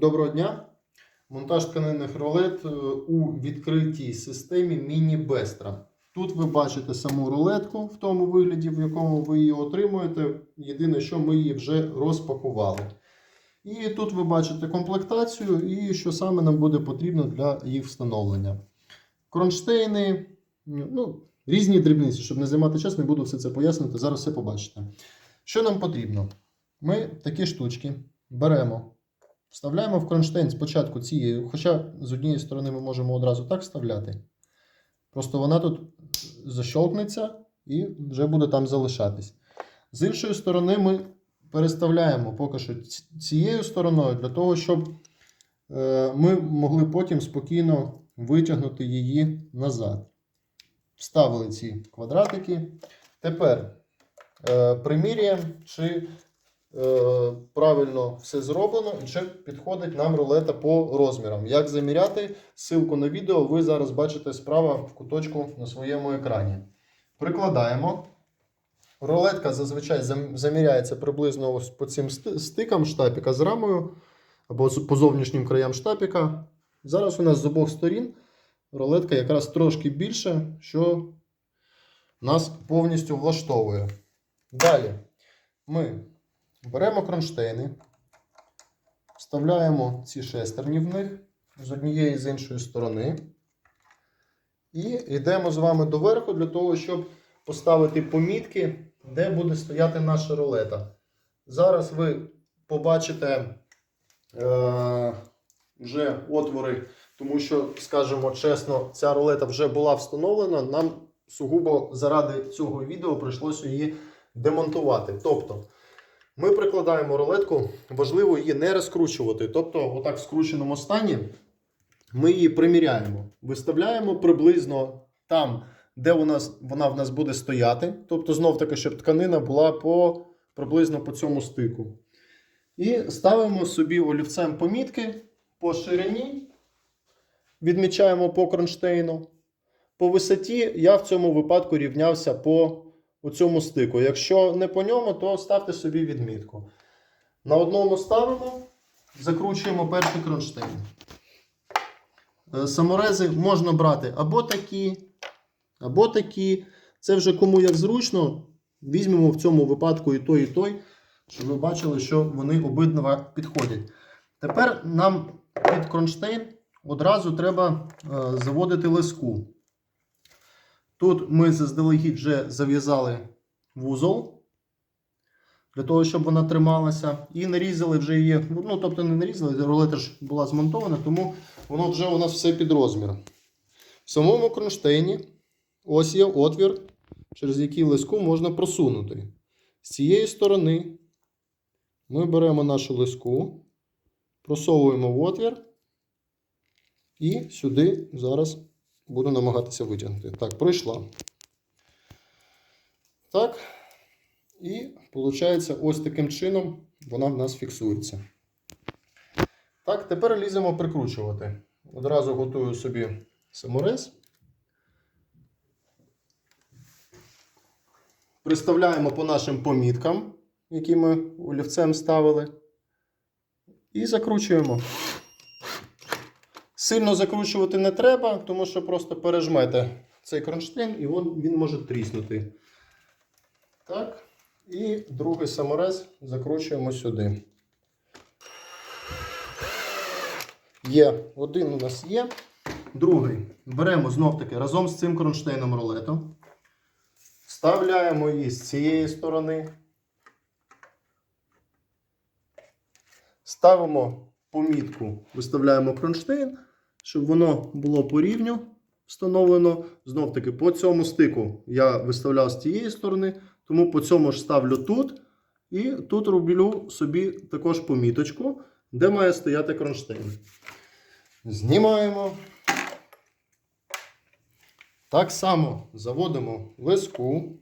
Доброго дня! Монтаж тканинних рулет е, у відкритій системі Міні-Бестра. Тут ви бачите саму рулетку в тому вигляді, в якому ви її отримуєте. Єдине, що ми її вже розпакували. І тут ви бачите комплектацію і що саме нам буде потрібно для їх встановлення. Кронштейни, ну, різні дрібниці, щоб не займати час, не буду все це пояснити. Зараз все побачите. Що нам потрібно? Ми такі штучки беремо. Вставляємо в кронштейн спочатку цією, хоча з однієї сторони ми можемо одразу так вставляти. Просто вона тут защолкнеться і вже буде там залишатись. З іншої сторони, ми переставляємо поки що цією стороною для того, щоб е, ми могли потім спокійно витягнути її назад. Вставили ці квадратики. Тепер е, приміряємо, чи правильно все зроблено і чи підходить нам рулета по розмірам. Як заміряти? Ссылку на відео ви зараз бачите справа в куточку на своєму екрані. Прикладаємо. Рулетка зазвичай заміряється приблизно ось по цим стикам штапіка з рамою або по зовнішнім краям штапіка. Зараз у нас з обох сторін рулетка якраз трошки більше, що нас повністю влаштовує. Далі ми беремо кронштейни, вставляємо ці шестерні в них з однієї і з іншої сторони. І йдемо з вами доверху для того, щоб поставити помітки, де буде стояти наша рулета. Зараз ви побачите е, вже отвори, тому що, скажімо чесно, ця рулета вже була встановлена. Нам сугубо заради цього відео прийшлося її демонтувати. Тобто, ми прикладаємо рулетку, важливо її не розкручувати. Тобто, отак в скрученому стані ми її приміряємо, виставляємо приблизно там, де у нас, вона в нас буде стояти. Тобто, знов таки, щоб тканина була по, приблизно по цьому стику. І ставимо собі олівцем помітки по ширині, відмічаємо по кронштейну. По висоті я в цьому випадку рівнявся по цьому стику. Якщо не по ньому, то ставте собі відмітку. На одному ставимо, закручуємо перший кронштейн. Е, Саморези можна брати або такі, або такі. Це вже кому як зручно. Візьмемо в цьому випадку і той, і той, щоб ви бачили, що вони обидва підходять. Тепер нам під кронштейн одразу треба е, заводити лиску. Тут ми заздалегідь вже зав'язали вузол для того, щоб вона трималася. І нарізали вже її. Ну, тобто не нарізали, рулета ж була змонтована, тому воно вже у нас все під розмір. В самому кронштейні ось є отвір, через який лиску можна просунути. З цієї сторони ми беремо нашу лиску, просовуємо в отвір і сюди зараз буду намагатися витягнути. Так, пройшла. Так. І виходить, ось таким чином вона в нас фіксується. Так, тепер ліземо прикручувати. Одразу готую собі саморез. Приставляємо по нашим поміткам, які ми олівцем ставили. І закручуємо. Сильно закручувати не треба, тому що просто пережмете цей кронштейн і він, він може тріснути. Так. І другий саморез закручуємо сюди. Є. Один у нас є. Другий. Беремо знов-таки разом з цим кронштейном рулету. Вставляємо її з цієї сторони. Ставимо помітку, виставляємо кронштейн, щоб воно було по рівню встановлено. Знов таки по цьому стику я виставляв з цієї сторони, тому по цьому ж ставлю тут. І тут роблю собі також поміточку, де має стояти кронштейн. Знімаємо. Так само заводимо лиску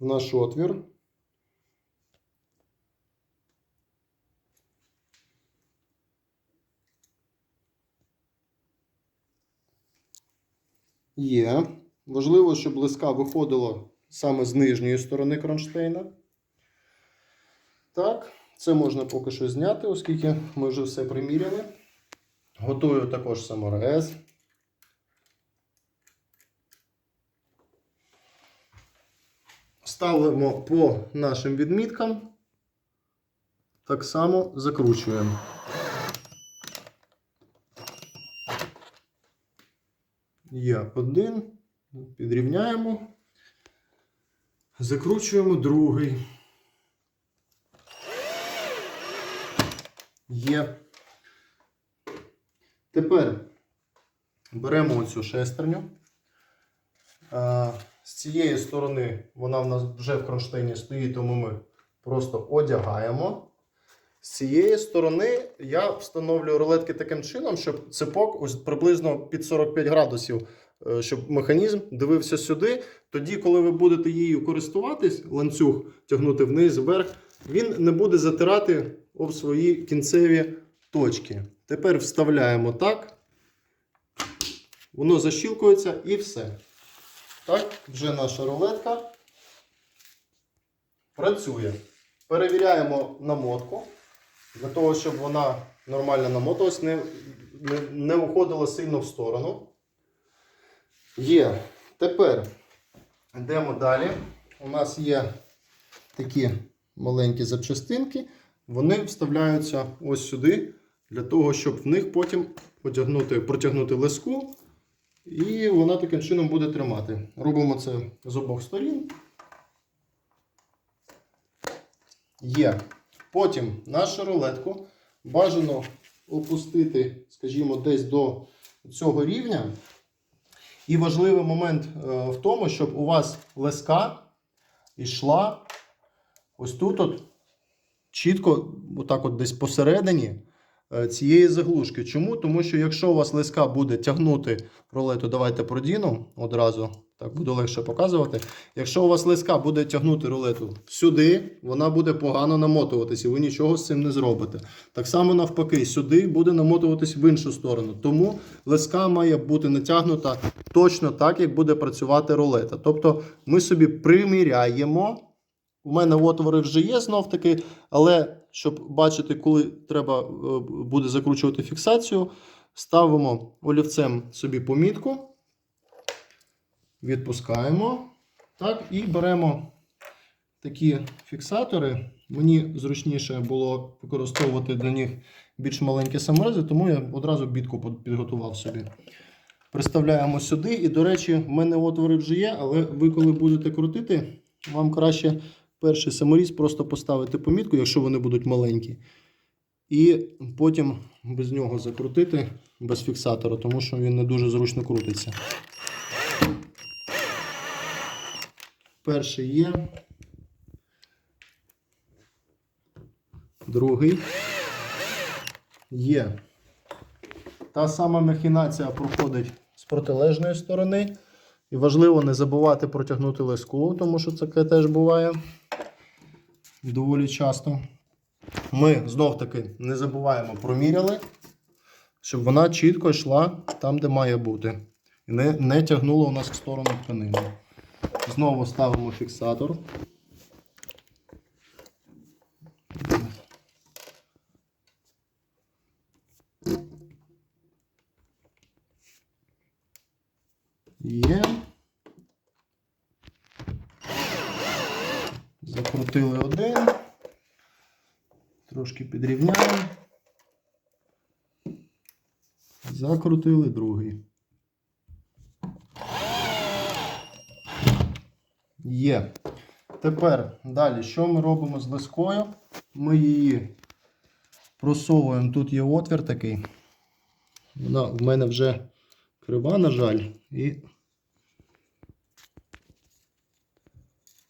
в наш отвір. Є. Важливо, щоб лиска виходила саме з нижньої сторони кронштейна. Так, Це можна поки що зняти, оскільки ми вже все приміряли. Готую також саморез. Ставимо по нашим відміткам. Так само закручуємо. Є один. Підрівняємо. Закручуємо другий. Є. Тепер беремо оцю шестерню. З цієї сторони вона в нас вже в кронштейні стоїть, тому ми просто одягаємо. З цієї сторони я встановлюю рулетки таким чином, щоб цепок ось приблизно під 45 градусів, е, щоб механізм дивився сюди. Тоді, коли ви будете її користуватись, ланцюг тягнути вниз, вверх, він не буде затирати об свої кінцеві точки. Тепер вставляємо так. Воно защілкується і все. Так, вже наша рулетка працює. Перевіряємо намотку. Для того, щоб вона нормально намоталась, не, не, не уходила сильно в сторону. Є. Тепер йдемо далі. У нас є такі маленькі запчастинки. Вони вставляються ось сюди, для того, щоб в них потім потягнути, протягнути леску. І вона таким чином буде тримати. Робимо це з обох сторін. Є. Потім нашу рулетку бажано опустити, скажімо, десь до цього рівня. І важливий момент е, в тому, щоб у вас леска йшла ось тут, от, чітко, отак от десь посередині е, цієї заглушки. Чому? Тому що якщо у вас леска буде тягнути рулету, давайте продіну одразу, так буде легше показувати. Якщо у вас леска буде тягнути рулету сюди, вона буде погано намотуватися, і ви нічого з цим не зробите. Так само навпаки, сюди буде намотуватись в іншу сторону. Тому леска має бути натягнута точно так, як буде працювати рулета. Тобто ми собі приміряємо. У мене отвори вже є знов таки, але щоб бачити, коли треба е, буде закручувати фіксацію, ставимо олівцем собі помітку, відпускаємо. Так, і беремо такі фіксатори. Мені зручніше було використовувати для них більш маленькі саморези, тому я одразу бітку підготував собі. Приставляємо сюди. І, до речі, в мене отвори вже є, але ви, коли будете крутити, вам краще перший саморіз просто поставити помітку, якщо вони будуть маленькі. І потім без нього закрутити без фіксатора, тому що він не дуже зручно крутиться. Перший є. Другий є. Та сама махінація проходить з протилежної сторони. І важливо не забувати протягнути леску, тому що таке теж буває доволі часто. Ми знов таки не забуваємо проміряли, щоб вона чітко йшла там, де має бути. І не, не тягнула у нас в сторону тканини. Знову ставимо фіксатор. Є. Закрутили один. Трошки підрівняємо. Закрутили другий. Є. Тепер далі, що ми робимо з лискою? Ми її просовуємо. Тут є отвір такий. Вона в мене вже крива, на жаль, і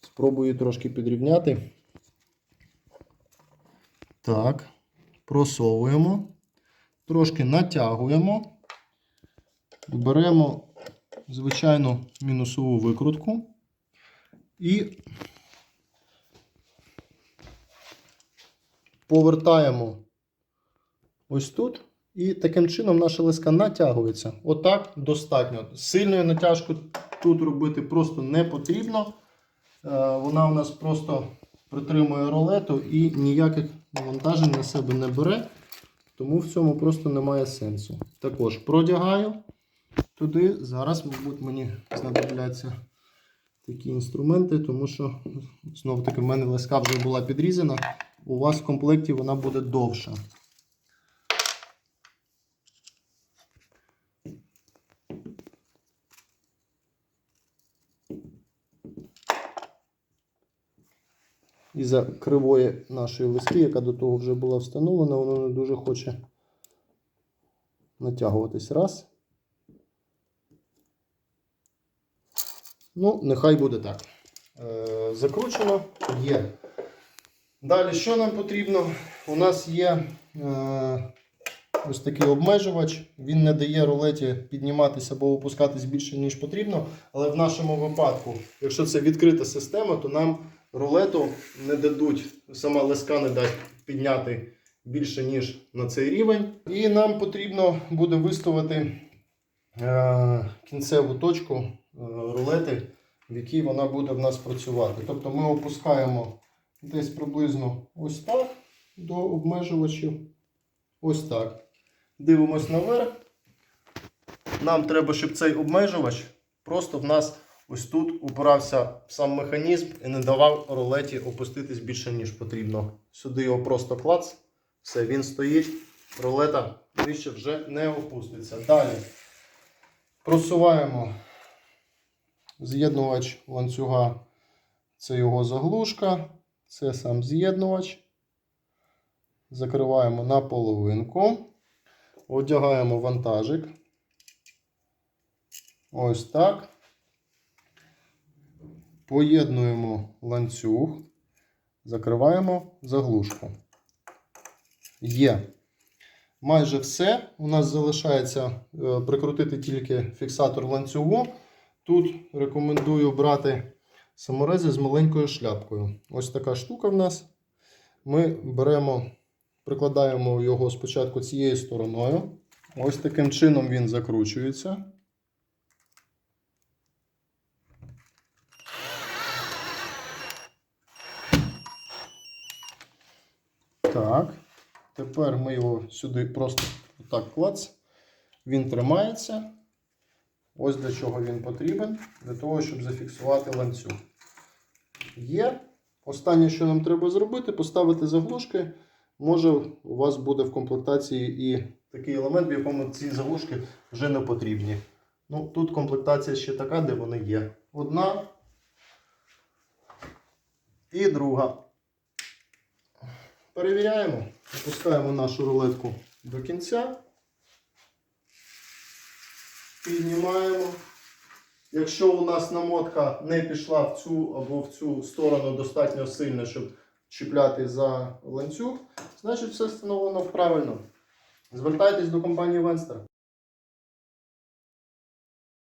спробую трошки підрівняти. Так, просовуємо, трошки натягуємо, беремо звичайну мінусову викрутку і повертаємо ось тут. І таким чином наша лиска натягується. Отак достатньо. Сильної натяжку тут робити просто не потрібно. Е, Вона у нас просто притримує рулету і ніяких навантажень на себе не бере, тому в цьому просто немає сенсу. Також продягаю туди. Зараз, мабуть, мені знадобляться такі інструменти, тому що знову таки в мене леска вже була підрізана. У вас в комплекті вона буде довша. Із-за кривої нашої лиски, яка до того вже була встановлена, воно не дуже хоче натягуватись. Раз. Ну, нехай буде так. Е, закручено є. Далі, що нам потрібно? У нас є е, ось такий обмежувач. Він не дає рулеті підніматися або опускатись більше, ніж потрібно. Але в нашому випадку, якщо це відкрита система, то нам рулету не дадуть, сама леска не дасть підняти більше, ніж на цей рівень. І нам потрібно буде виставити е, кінцеву точку рулети, в якій вона буде в нас працювати. Тобто ми опускаємо десь приблизно ось так до обмежувачів. Ось так. Дивимось наверх. Нам треба, щоб цей обмежувач просто в нас ось тут упирався в сам механізм і не давав рулеті опуститись більше, ніж потрібно. Сюди його просто клац. Все, він стоїть. Рулета вище вже не опуститься. Далі просуваємо з'єднувач ланцюга. Це його заглушка. Це сам з'єднувач. Закриваємо на половинку. Одягаємо вантажик. Ось так. Поєднуємо ланцюг. Закриваємо заглушку. Є. Майже все. У нас залишається е, прикрутити тільки фіксатор ланцюгу. Тут рекомендую брати саморези з маленькою шляпкою. Ось така штука в нас. Ми беремо, прикладаємо його спочатку цією стороною. Ось таким чином він закручується. Так. Тепер ми його сюди просто так клац. Він тримається. Ось для чого він потрібен. Для того, щоб зафіксувати ланцюг. Є. Останнє, що нам треба зробити, поставити заглушки. Може, у вас буде в комплектації і такий елемент, в якому ці заглушки вже не потрібні. Ну, Тут комплектація ще така, де вони є. Одна і друга. Перевіряємо, опускаємо нашу рулетку до кінця. Піднімаємо. Якщо у нас намотка не пішла в цю або в цю сторону достатньо сильно, щоб чіпляти за ланцюг, значить все встановлено правильно. Звертайтесь до компанії Венстер.